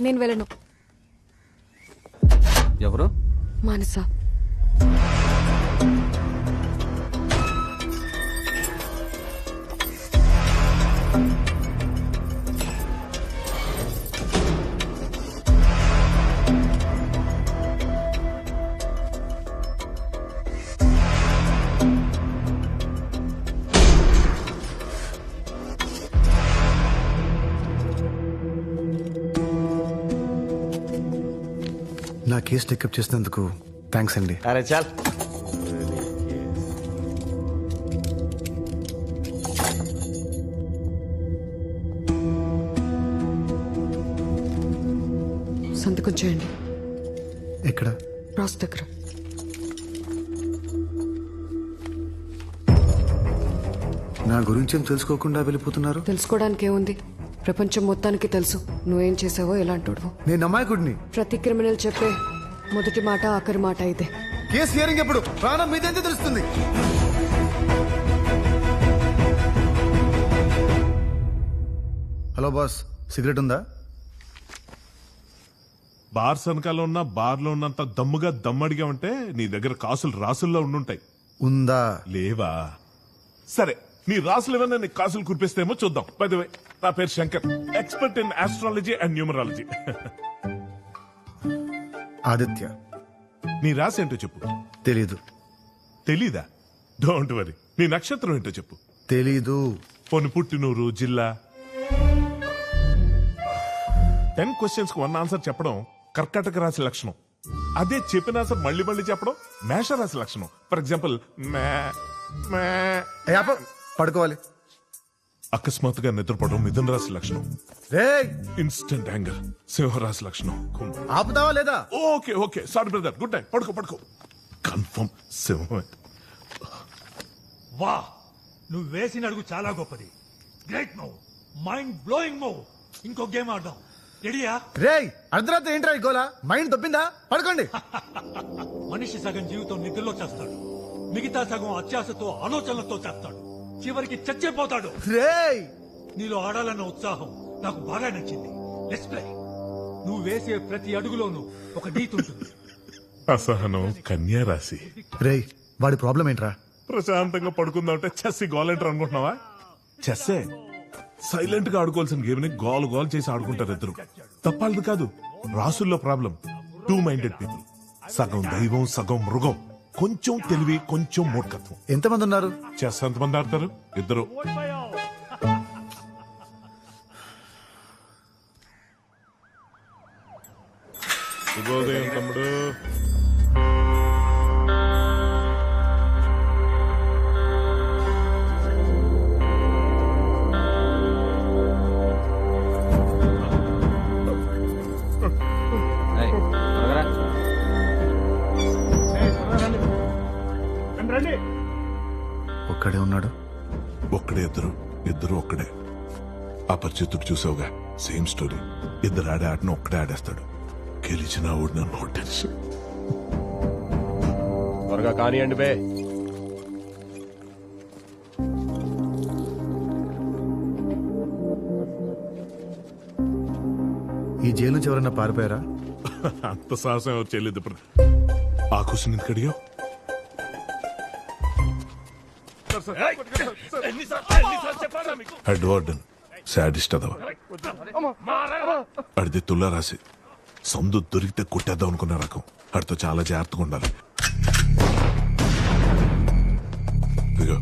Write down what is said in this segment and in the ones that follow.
నేను వెళ్ళను. ఎవరు? మానస. కేసు టెకప్ చేసినందుకు థ్యాంక్స్ అండి. అరే చాల్. సంతకం చేయండి. ఎక్కడ? రాస్ దగ్గర. నా గురించి ఏం తెలుసుకోకుండా వెళ్ళిపోతున్నారు? తెలుసుకోవడానికి ఏముంది? ప్రపంచం మొత్తానికి తెలుసు. నువ్వేం చేసావో ఎలాంటోడు నేను అమాయకుడిని. ప్రతి క్రిమినల్ చెప్పే మొదటి మాట ఆఖరి మాట ఇదే కేసు హియరింగ్ ఎప్పుడు? ప్రాణం మీదైతే తెలుస్తుంది? హలో బాస్ సిగరెట్ ఉందా? బార్ వెనకాల ఉన్న బార్లో ఉన్నంత దమ్ముగా దమ్మడిగా ఉంటే నీ దగ్గర కాసులు రాసుల్లో ఉండుంటాయి. ఉందా? లేవా? సరే నీ రాసులు ఏమన్నా నీ కాసులు కురిపిస్తేమో చూద్దాం. పదివే నా పేరు Shankar expert in astrology and numerology Aditya. నీ రాసి ఏంటో చెప్పు. తెలీదు. తెలీదా? డోంట్ వరీ నీ నక్షత్రం ఏంటో చెప్పు. తెలీదు. పోని పుట్టినూరు జిల్లా? టెన్ క్వశ్చన్స్కి వన్ ఆన్సర్ చెప్పడం కర్కాటక రాశి లక్షణం. అదే చెప్పిన ఆన్సర్ మళ్ళీ మళ్ళీ చెప్పడం మేష రాశి లక్షణం. ఫర్ ఎగ్జాంపుల్ మే మే. ఏ, ఆపు. పడుకోవాలి. అకస్మాత్తుగా నిద్రపోవడం మిథున రాశి లక్షణం. రే ఇన్స్టెంట్ యాంగర్ సింహరాశి లక్షణం. ఆపుతావా లేదా? Okay okay. Sorry brother. Good night. పడుకో పడుకో. కన్ఫర్మ్ సింహమే వా! నువ్వు వేసిన అడుగు చాలా గొప్పది. Great move mind blowing move ఇంకో గేమ్ ఆడదాం. రెడీయా రే అర్ధరాత్రి ఏంట్రా ఈ గోలా? మైండ్ దొబ్బిందా పడుకోండి. మనిషి సగం జీవితం నిద్రలో చేస్తాడు. మిగతా సగం అత్యాశతో ఆలోచనలతో చేస్తాడు. చివరికి చచ్చిపోతాడు. రే నీలో ఆడాలన్న ఉత్సాహం నాకు బాగా నచ్చింది. లెట్స్ ప్లే నువ్వు వేసే ప్రతి అడుగులోనూ ఒక నీతి ఉంటుంది. అసహనం కన్యా రాశి. రే వాడి ప్రాబ్లం ఏంట్రా? ప్రశాంతంగా పడుకుందామంటే చెస్ గోల్ అనుకుంటున్నావా? చెస్సే. సైలెంట్గా ఆడుకోవాల్సిన గేమ్ని గోల్ గోల్ చేసి ఆడుకుంటారు ఇద్దరు. తప్పాలది కాదు రాసుల్లో ప్రాబ్లం. టూ మైండెడ్ పీపుల్ సగం దైవం సగం మృగం. కొంచెం తెలివి కొంచెం మూర్ఖత్వం. ఎంతమంది ఉన్నారు? చెస్ ఎంతమంది ఆడతారు? ఇద్దరు. ఒక్కడే ఇద్దరు ఇద్దరు ఒక్కడే. అపరిచితుడు చూసావుగా? సేమ్ స్టోరీ ఇద్దరు ఆడే ఆటను ఒక్కడే ఆడేస్తాడు. గెలిచిన ఓడిన నో టెన్షన్. త్వరగా కానివ్వండి బే. ఈ జైలు నుంచి ఎవరైనా పారిపోయారా? అంత సాహసం ఎవరు చేయలేదు ఇప్పుడు ఆ క్వశ్చన్ ఎందుకు అడిగావు? హెడ్ వార్డెన్ శాడిస్ట్ అదవ. అడిది తుల్ల రాసి సందు దొరికితే కొట్టేద్దాం అనుకున్న రకం. అడితో చాలా జాగ్రత్తగా ఉండాలి. ఇదిగో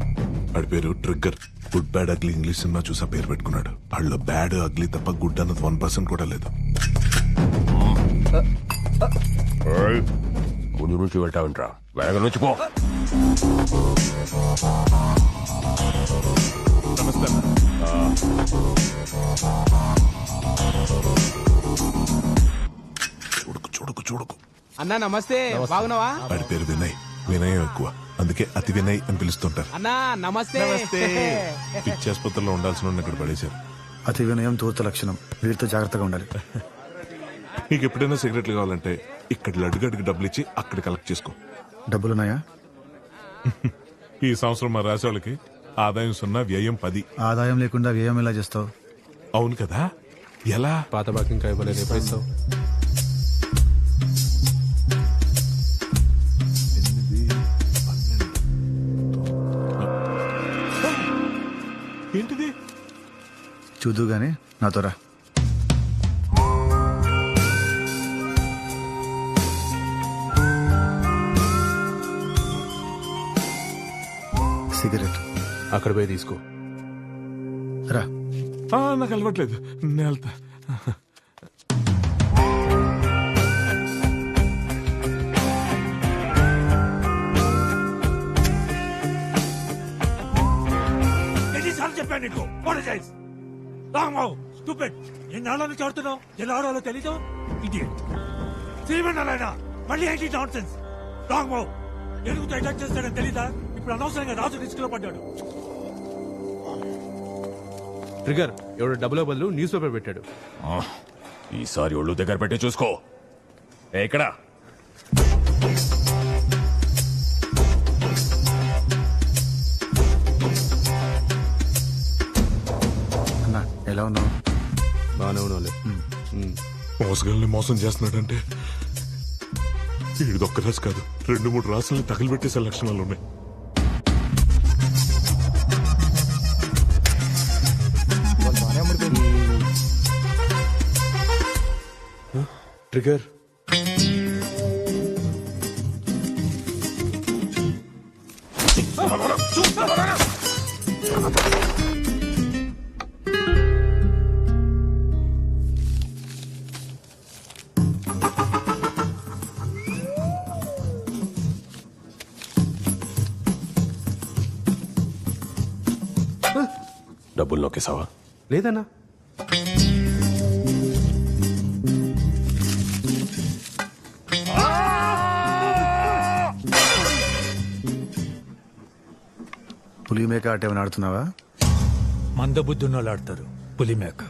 ఆడి పేరు trigger. Good bad ugly English cinema చూసా పేరు పెట్టుకున్నాడు. వాళ్ళు బ్యాడ్ అగ్లీ తప్ప గుడ్ అన్నది వన్ పర్సెంట్ కూడా లేదు. ముందు నుంచి వెళ్తా ఉంటా వెనక నుంచి పో. నమస్తే చూడకు చూడకు చూడకు. అన్నా నమస్తే. బాగున్నావా? వాడి పేరు వినయ్. వినయం ఎక్కువ. అందుకే అతి వినయ్ అని పిలుస్తుంటారు. అన్నా నమస్తే. పిచ్చి ఆసుపత్రిలో ఉండాల్సిన వాడిని ఇక్కడ పడేశారు. అతి వినయం తూర్త లక్షణం. వీరితో జాగ్రత్తగా ఉండాలి. నీకు ఎప్పుడైనా సిగరెట్లు కావాలంటే ఇక్కడ లడ్డుగడ్డికి డబ్బులు ఇచ్చి అక్కడ కలెక్ట్ చేసుకో. డబ్బులున్నాయా? ఈ సంవత్సరం మా రాసే వాళ్ళకి ఆదాయం సున్నా వ్యయం పది. ఆదాయం లేకుండా వ్యయం ఎలా చేస్తావు? అవును కదా? ఎలా? పాత బాకి ఇంకా ఇవ్వలేదు ఏంటిది? చూద్దు గానీ నాతో రా. సిగరెట్. అక్కడ పోయి తీసుకో. రా. ఆ, నాకు అలవట్లేదు. నేను వెళ్తా. ఎన్నిసార్లు చెప్పాను నీకు? స్టూపిడ్ ఎలా ఆడాలో తెలీదు? ఇది శ్రీమన్నారాయణ మళ్ళీ ఏంటి నాన్ సెన్స్ రాంబాబు ఎరుగుతో అటాక్ చేస్తాడని తెలీదా? ఇప్పుడు అనవసరంగా రాజు రిస్క్లో పడ్డాడు ట్రిగర్ ఎవడు డబ్బుల బదులు న్యూస్ పేపర్ పెట్టాడు. ఈసారి ఒళ్ళు దగ్గర పెట్టి చూసుకో. ఏ, ఇక్కడ. అన్నా ఎలా ఉన్నావు? బాగానే ఉన్నావులే. మోసగాల్ని మోసం చేస్తున్నాడంటే వీడిది ఒక్క రాసు కాదు రెండు మూడు రాసుల్ని తగిలిపెట్టేసే లక్షణాలు ఉన్నాయి ట్రిగర్ డబ్బులు నొక్కేసావా లేదన్నా. పులి మేక ఆట ఏమైనా ఆడుతున్నావా? మందబుద్ధున్న వాళ్ళు ఆడతారు పులిమేక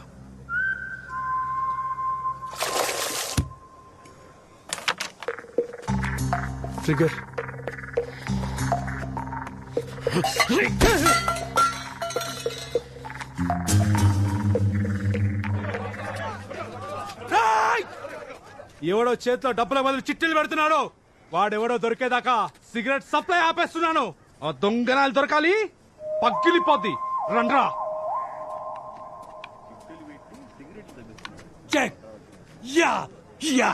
ట్రిగర్ ఎవడో చేతిలో డబ్బుల బదులు చిట్టీలు పెడుతున్నాడు? వాడెవడో దొరికేదాకా సిగరెట్ సప్లై ఆపేస్తున్నాను. ఆ దొంగనాలు దొరకాలి? పగ్గిలిపోద్ది రండ్రా. Check yeah yeah.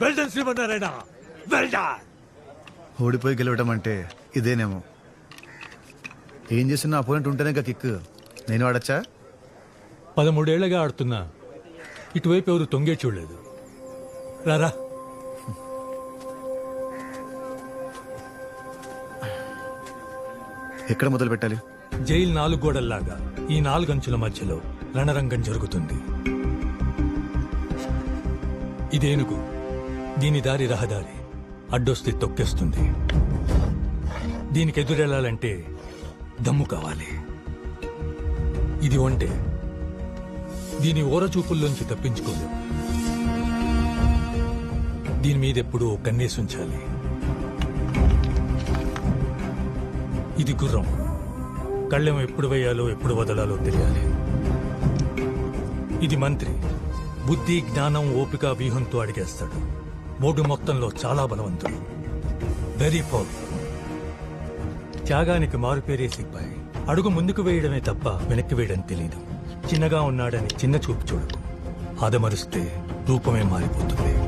Well done Srimannarayana well done ఓడిపోయి గెలవడం అంటే ఇదేనేమో. ఏం చేసినా అపోనెంట్ ఉంటేనే కిక్ నేను ఆడచ్చా? పదమూడేళ్ళగా ఆడుతున్నా. ఇటువైపు ఎవరు తొంగే చూడలేదు. రారా. ఎక్కడ మొదలు పెట్టాలి? జైలు నాలుగు గోడల్లాగా ఈ నాలుగు అంచుల మధ్యలో రణరంగం జరుగుతుంది. ఇదేనుగు దీని దారి రహదారి అడ్డొస్తే తొక్కేస్తుంది. దీనికి ఎదురెళ్ళాలంటే దమ్ము కావాలి. ఇది ఒంటే. దీని ఓరచూపుల్లోంచి తప్పించుకోలేము దీని మీద ఎప్పుడూ కన్నేసి ఇది గుర్రం. కళ్ళెం ఎప్పుడు వేయాలో ఎప్పుడు వదలాలో తెలియాలి. ఇది మంత్రి. బుద్ధి జ్ఞానం ఓపిక వ్యూహంతో అడిగేస్తాడు. మూడు మొత్తంలో చాలా బలవంతుడు. వెరీ పవర్ఫుల్ త్యాగానికి మారుపేరే సిబ్బాయి అడుగు ముందుకు వేయడమే తప్ప వెనక్కి వేయడం తెలియదు చిన్నగా ఉన్నాడని చిన్న చూపు చూడకు. ఆదమరిస్తే రూపమే మారిపోతుంది.